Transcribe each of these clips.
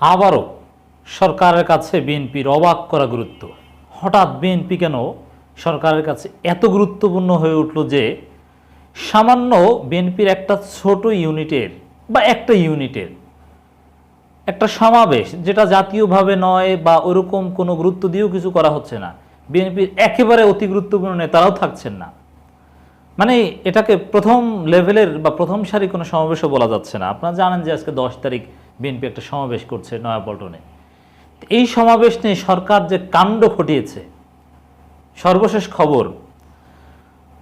আবারও সরকারের কাছে বিএনপির অবাক করা গুরুত্ব। হঠাৎ বিএনপি কেন সরকারের কাছে এত গুরুত্বপূর্ণ হয়ে উঠল যে সামান্য বিএনপির একটা ছোট ইউনিটের বা একটা ইউনিটের একটা সমাবেশ যেটা জাতীয়ভাবে নয় বা ওরকম কোনো গুরুত্ব দিয়েও কিছু করা হচ্ছে না। বিএনপির একেবারে অতি গুরুত্বপূর্ণ নেতারাও থাকছেন না। মানে এটাকে প্রথম লেভেলের বা প্রথম সারি কোনো সমাবেশও বলা যাচ্ছে না। আপনারা জানেন যে আজকে দশ তারিখ বিএনপি একটা সমাবেশ করছে নয়াপল্টনে। এই সমাবেশ নিয়ে সরকার যে কাণ্ড ঘটিয়েছে, সর্বশেষ খবর,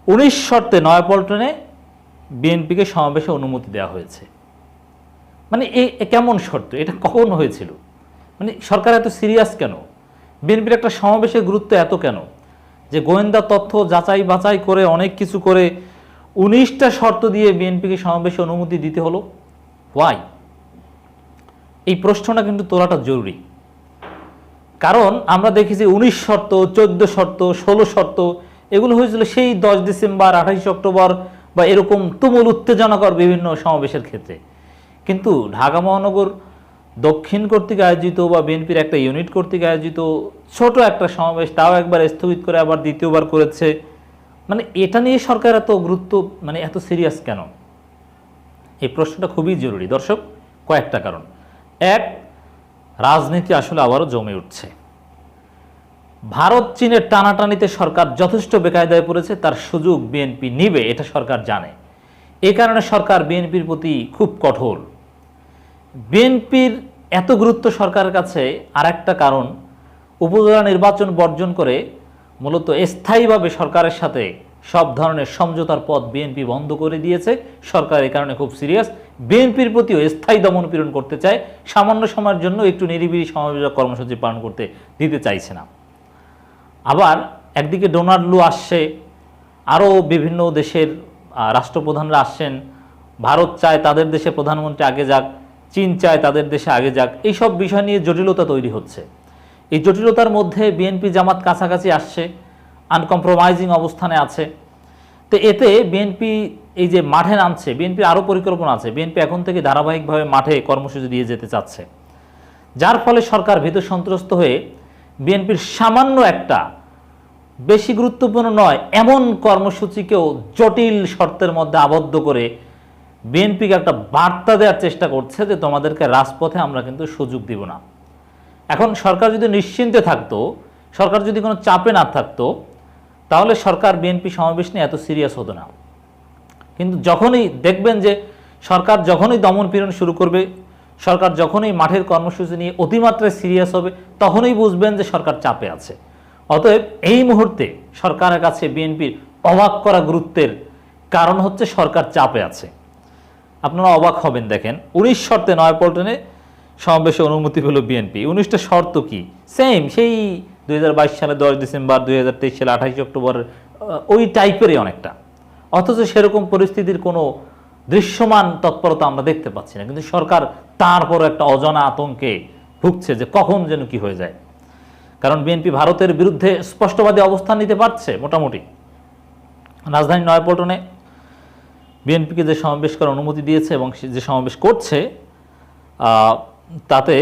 উনিশ শর্তে নয়াপল্টনে বিএনপিকে সমাবেশে অনুমতি দেওয়া হয়েছে। মানে এ কেমন শর্ত? এটা কখন হয়েছিল? মানে সরকার এত সিরিয়াস কেন? বিএনপির একটা সমাবেশের গুরুত্ব এত কেন? যে গোয়েন্দা তথ্য যাচাই বাছাই করে অনেক কিছু করে উনিশটা শর্ত দিয়ে বিএনপিকে সমাবেশে অনুমতি দিতে হলো? ওয়াই এই প্রশ্নটা কিন্তু তোলাটা জরুরি। কারণ আমরা দেখি যে উনিশ শর্ত, চোদ্দ শর্ত, ষোলো শর্ত, এগুলো হয়েছিল সেই দশ ডিসেম্বর আঠাশে অক্টোবর বা এরকম তুমুল উত্তেজনাকর বিভিন্ন সমাবেশের ক্ষেত্রে। কিন্তু ঢাকা মহানগর দক্ষিণ কর্তৃক আয়োজিত বা বিএনপির একটা ইউনিট কর্তৃক আয়োজিত ছোট একটা সমাবেশ, তাও একবার স্থগিত করে আবার দ্বিতীয়বার করেছে। মানে এটা নিয়ে সরকার এত গুরুত্ব মানে এত সিরিয়াস কেন? এই প্রশ্নটা খুবই জরুরি। দর্শক, কয়েকটা কারণ। এক, রাজনীতি আসলে আবারও জমে উঠছে। ভারত চীনের টানাটানিতে সরকার যথেষ্ট বেকায়দায় পড়েছে, তার সুযোগ বিএনপি নিবে, এটা সরকার জানে। এ কারণে সরকার বিএনপির প্রতি খুব কঠোর। বিএনপির এত গুরুত্ব সরকারের কাছে আর একটা কারণ, উপজেলা নির্বাচন বর্জন করে মূলত স্থায়ীভাবে সরকারের সাথে সব ধরনের সমঝোতার পথ বিএনপি বন্ধ করে দিয়েছে। সরকার এ কারণে খুব সিরিয়াস। বিএনপির প্রতিও স্থায়ী দমন পীড়ন করতে চায়, সামান্য সময়ের জন্য একটু নিরিবিলি সমাবেশ কর্মসূচি পালন করতে দিতে চাইছে না। আবার একদিকে ডোনাল্ড লু আসছে, আরও বিভিন্ন দেশের রাষ্ট্রপ্রধানরা আসছেন, ভারত চায় তাদের দেশে প্রধানমন্ত্রী আগে যাক, চীন চায় তাদের দেশে আগে যাক, এইসব বিষয় নিয়ে জটিলতা তৈরি হচ্ছে। এই জটিলতার মধ্যে বিএনপি জামাত কাছাকাছি আসছে, আনকম্প্রোমাইজিং অবস্থানে আছে। তো এতে বিএনপি এই যে মাঠে নামছে বিএনপির আরও পরিকল্পনা আছে। বিএনপি এখন থেকে ধারাবাহিকভাবে মাঠে কর্মসূচি দিয়ে যেতে চাচ্ছে। যার ফলে সরকার ভীত সন্ত্রস্ত হয়ে বিএনপির সামান্য একটা, বেশি গুরুত্বপূর্ণ নয়, এমন কর্মসূচিকেও জটিল শর্তের মধ্যে আবদ্ধ করে বিএনপিকে একটা বার্তা দেওয়ার চেষ্টা করছে যে তোমাদেরকে রাজপথে আমরা কিন্তু সুযোগ দিব না। এখন সরকার যদি নিশ্চিন্তে থাকতো, সরকার যদি কোনো চাপে না থাকতো, তাহলে সরকার বিএনপি সমাবেশ নিয়ে এত সিরিয়াস হতো না। কিন্তু যখনই দেখবেন যে সরকার যখনই দমন পীড়ন শুরু করবে, সরকার যখনই মাঠের কর্মসূচি নিয়ে অতিমাত্রায় সিরিয়াস হবে, তখনই বুঝবেন যে সরকার চাপে আছে। অতএব এই মুহূর্তে সরকারের কাছে বিএনপির অবাক করা গুরুত্বের কারণ হচ্ছে সরকার চাপে আছে। আপনারা অবাক হবেন, দেখেন, উনিশ শর্তে নয়াপল্টনে সমাবেশে অনুমতি পেল বিএনপি। উনিশটা শর্ত কি? সেম সেই দুই সালে দশ ডিসেম্বর দু হাজার তেইশ সালে আঠাশে অক্টোবর ওই টাইপেরই অনেকটা। অথচ সেরকম পরিস্থিতির কোনো দৃশ্যমান তৎপরতা আমরা দেখতে পাচ্ছি না। কিন্তু সরকার তারপর একটা অজানা আতঙ্কে ভুগছে যে কখন যেন কি হয়ে যায়। কারণ বিএনপি ভারতের বিরুদ্ধে স্পষ্টবাদী অবস্থান নিতে পারছে মোটামুটি। রাজধানী নয়াপল্টনে বিএনপিকে যে সমাবেশ করার অনুমতি দিয়েছে এবং যে সমাবেশ করছে তাতে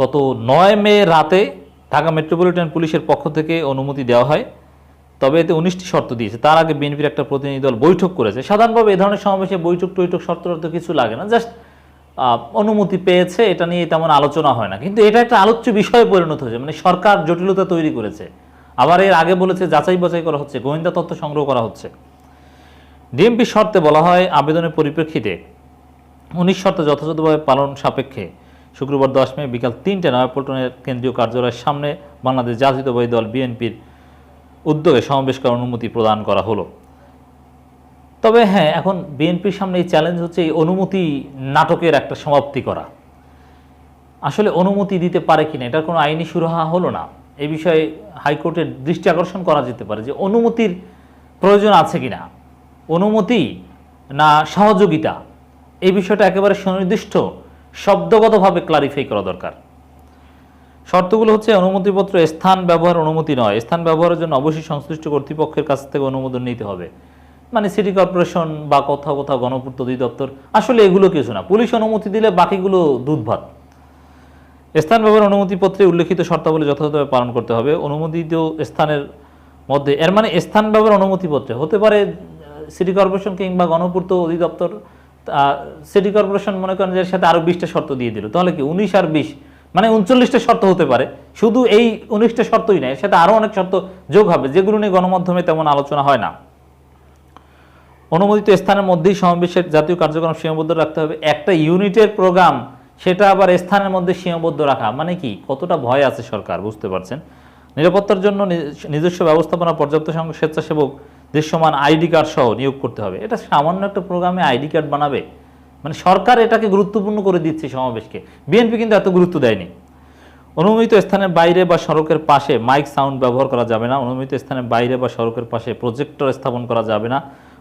গত নয় মে রাতে ঢাকা মেট্রোপলিটন পুলিশের পক্ষ থেকে অনুমতি দেওয়া হয়। তবে এতে উনিশটি শর্ত দিয়েছে। তার আগে বিএনপির একটা প্রতিনিধি দল বৈঠক করেছে। সাধারণভাবে এ ধরনের সমাবেশে বৈঠক টৈঠক শর্ত টর্ত কিছু লাগে না। জাস্ট অনুমতি পেয়েছে, এটা নিয়ে তেমন আলোচনা হয় না। কিন্তু এটা একটা আলোচ্য বিষয়ে পরিণত হয়েছে। মানে সরকার জটিলতা তৈরি করেছে। আবার এর আগে বলেছে, যাচাই বাছাই করা হচ্ছে, গোয়েন্দা তথ্য সংগ্রহ করা হচ্ছে। ডিএমপি শর্তে বলা হয়, আবেদনের পরিপ্রেক্ষিতে উনিশ শর্ত যথাযথভাবে পালন সাপেক্ষে শুক্রবার দশ মে বিকাল তিনটে নয়াপল্টনের কেন্দ্রীয় কার্যালয়ের সামনে বাংলাদেশ জাতীয়তাবাদী দল বিএনপির উদ্যোগে সমাবেশ করার অনুমতি প্রদান করা হলো। তবে হ্যাঁ এখন বিএনপির সামনে এই চ্যালেঞ্জ হচ্ছে এই অনুমতি নাটকের একটা সমাপ্তি করা। আসলে অনুমতি দিতে পারে কিনা, এটার কোনো আইনি সুরাহা হলো না। এই বিষয়ে হাইকোর্টের দৃষ্টি আকর্ষণ করা যেতে পারে যে অনুমতির প্রয়োজন আছে কিনা। অনুমতি না সহযোগিতা এই বিষয়টা একেবারে সুনির্দিষ্ট, শব্দগতভাবে ক্লারিফাই করা দরকার। শর্তগুলো হচ্ছে অনুমতিপত্র স্থান ব্যবহার অনুমতি নয়। স্থান ব্যবহারের জন্য অবশ্যই সংশ্লিষ্ট কর্তৃপক্ষের কাছ থেকে অনুমোদন নিতে হবে। মানে সিটি কর্পোরেশন বা কোথাও কোথাও গণপূর্ত অধিদপ্তর। আসলে এগুলো কিছু না। পুলিশ অনুমতি দিলে বাকিগুলো দুধ ভাত স্থান ব্যবহার অনুমতিপত্রে উল্লেখিত শর্তাবলী যথাযথভাবে পালন করতে হবে। অনুমোদিত স্থানের মধ্যে এর মানে স্থান ব্যবহার অনুমতিপত্রে। হতে পারে সিটি কর্পোরেশন কিংবা গণপূর্ত অধিদপ্তর সিটি কর্পোরেশন মনে করেন যে সাথে আরও বিশটা শর্ত দিয়ে দিল। তাহলে কি উনিশ আর বিশ? মানে উনচল্লিশটা শর্ত হতে পারে। শুধু এই উনিশটা শর্তই না এর সাথে আরও অনেক শর্ত যোগ হবে যেগুলো নিয়ে গণমাধ্যমে তেমন আলোচনা হয় না। অনুমোদিত স্থানের মধ্যেই সমাবেশের জাতীয় কার্যক্রম সীমাবদ্ধ রাখতে হবে। একটা ইউনিটের প্রোগ্রাম, সেটা আবার স্থানের মধ্যে সীমাবদ্ধ রাখা মানে কি? কতটা ভয় আছে সরকার, বুঝতে পারছেন? নিরাপত্তার জন্য নিজস্ব ব্যবস্থাপনা পর্যাপ্ত সংখ্যক স্বেচ্ছাসেবক, দৃশ্যমান আইডি কার্ড সহ নিয়োগ করতে হবে। এটা সামান্য একটা প্রোগ্রামে আইডি কার্ড বানাবে। মানে সরকার এটাকে গুরুত্বপূর্ণ করে দিচ্ছে সমাবেশকে। বিএনপি কিন্তু এত গুরুত্ব দেয়নি। অনুমোদিত স্থানের বাইরে বা সড়কের পাশে মাইক সাউন্ড ব্যবহার করা যাবে না। অনুমোদিত স্থানের বাইরে বা সড়কের পাশে প্রজেক্টর স্থাপন করা যাবে না।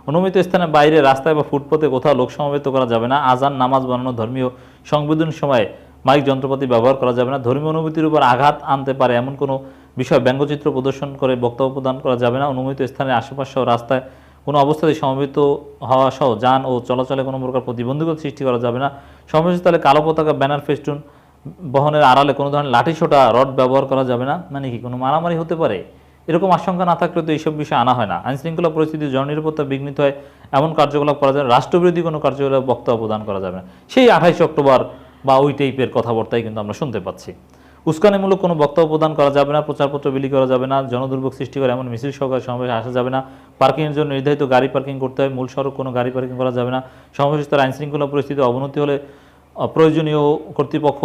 অনুমোদিত স্থানের বাইরে রাস্তায় বা ফুটপথে কোথাও লোক সমবেত করা যাবে না। আজান, নামাজ বানানো ধর্মীয় সংবেদন সময়ে মাইক যন্ত্রপাতি ব্যবহার করা যাবে না। ধর্মীয় অনুভূতির উপর আঘাত আনতে পারে এমন কোনো বিষয় ব্যঙ্গচিত্র প্রদর্শন করে বক্তব্য প্রদান করা যাবে না। অনুমোদিত স্থানের আশেপাশ রাস্তায় কোনো অবস্থাতে সমবেত হওয়া সহ যান ও চলাচলে কোনো প্রকার প্রতিবন্ধকতা সৃষ্টি করা যাবে না। সমাবেশস্থলে কালো পতাকা, ব্যানার, ফেস্টুন, বহনের আড়ালে কোনো ধরনের লাঠি ছোটা, রড ব্যবহার করা যাবে না। মানে কি, কোনো মারামারি হতে পারে? এরকম আশঙ্কা না থাকলে তো এইসব বিষয়ে আনা হয় না। আইন শৃঙ্খলা পরিস্থিতি জননিরাপত্তা বিঘ্নিত হয়, এমন কার্যকলাপ করা যাবে রাষ্ট্রবিরোধী কোনো কার্যকলাপ বক্তব্য প্রদান করা যাবে না। সেই আঠাইশে অক্টোবর বা ওই টাইপের কথাবার্তাই কিন্তু আমরা শুনতে পাচ্ছি। উস্কানিমূলক কোনো বক্তব্য প্রদান করা যাবে না, প্রচারপত্র বিলি করা যাবে না, জনদুর্ভোগ সৃষ্টি করে এমন মিছিল সহকারে সমাবেশে আসা যাবে না। পার্কিংয়ের জন্য নির্ধারিত গাড়ি পার্কিং করতে হয়, মূল সড়ক কোনো গাড়ি পার্কিং করা যাবে না। সমাবেশ স্তরে আইন শৃঙ্খলা পরিস্থিতি অবনতি হলে প্রয়োজনীয় কর্তৃপক্ষ,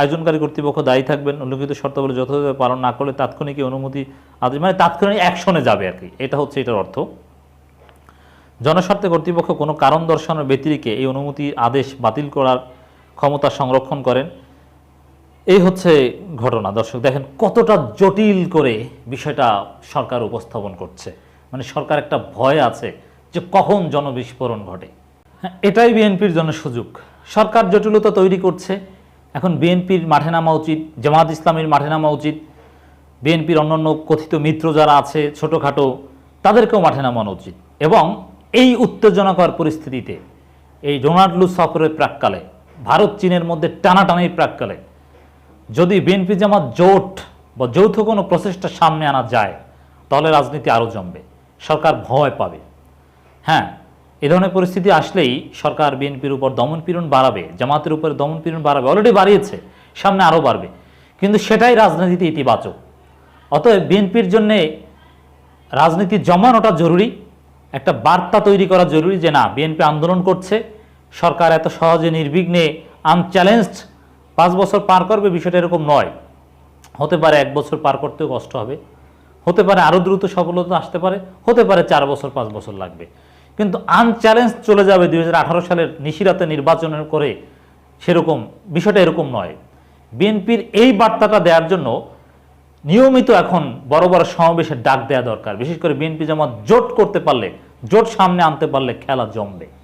আয়োজনকারী কর্তৃপক্ষ দায়ী থাকবেন। উল্লেখিত শর্তাবলী যথাযথভাবে পালন না করলে তাৎক্ষণিক অনুমতি আদেশ মানে তাৎক্ষণিক অ্যাকশনে যাবে আর কি, এটা হচ্ছে এটার অর্থ। জনস্বার্থে কর্তৃপক্ষ কোনো কারণ দর্শানোর ব্যতিরিকে এই অনুমতি আদেশ বাতিল করার ক্ষমতা সংরক্ষণ করেন। এই হচ্ছে ঘটনা। দর্শক দেখেন কতটা জটিল করে বিষয়টা সরকার উপস্থাপন করছে। মানে সরকার একটা ভয় আছে যে কখন জনবিস্ফোরণ ঘটে। হ্যাঁ, এটাই বিএনপির জন্য সুযোগ। সরকার জটিলতা তৈরি করছে। এখন বিএনপির মাঠে নামা উচিত জামাত ইসলামের মাঠে নামা উচিত। বিএনপির অন্যান্য কথিত মিত্র যারা আছে ছোটোখাটো তাদেরকেও মাঠে নামানো উচিত। এবং এই উত্তেজনাকর পরিস্থিতিতে এই ডোনাল্ড লু সফরের প্রাককালে ভারত চীনের মধ্যে টানাটানির প্রাককালে যদি বিএনপি জামাত জোট বা যৌথ কোনো প্রচেষ্টা সামনে আনা যায়, তাহলে রাজনীতি আরও জমবে। সরকার ভয় পাবে। হ্যাঁ এ ধরনের পরিস্থিতি আসলেই সরকার বিএনপির উপর দমনপীড়ন বাড়াবে, জামাতের উপর দমনপীড়ন বাড়াবে অলরেডি বাড়িয়েছে, সামনে আরও বাড়বে। কিন্তু সেটাই রাজনীতিতে ইতিবাচক। অতএব বিএনপির জন্যে রাজনীতি জমানোটা জরুরি, একটা বার্তা তৈরি করা জরুরি যে না, বিএনপি আন্দোলন করছে, সরকার এত সহজে নির্বিঘ্নে আনচ্যালেঞ্জড পাঁচ বছর পার করবে বিষয়টা এরকম নয়। হতে পারে এক বছর পার করতেও কষ্ট হবে। হতে পারে আরও দ্রুত সফলতা আসতে পারে। হতে পারে চার বছর, পাঁচ বছর লাগবে। কিন্তু আনচ্যালেঞ্জ চলে যাবে দু হাজার আঠারো সালের নিশিরাতে নির্বাচনের করে সেরকম বিষয়টা এরকম নয়। বিএনপির এই বার্তাটা দেওয়ার জন্য নিয়মিত এখন বড় বড় সমাবেশের ডাক দেওয়া দরকার। বিশেষ করে বিএনপি জামাত জোট করতে পারলে, জোট সামনে আনতে পারলে খেলা জমবে।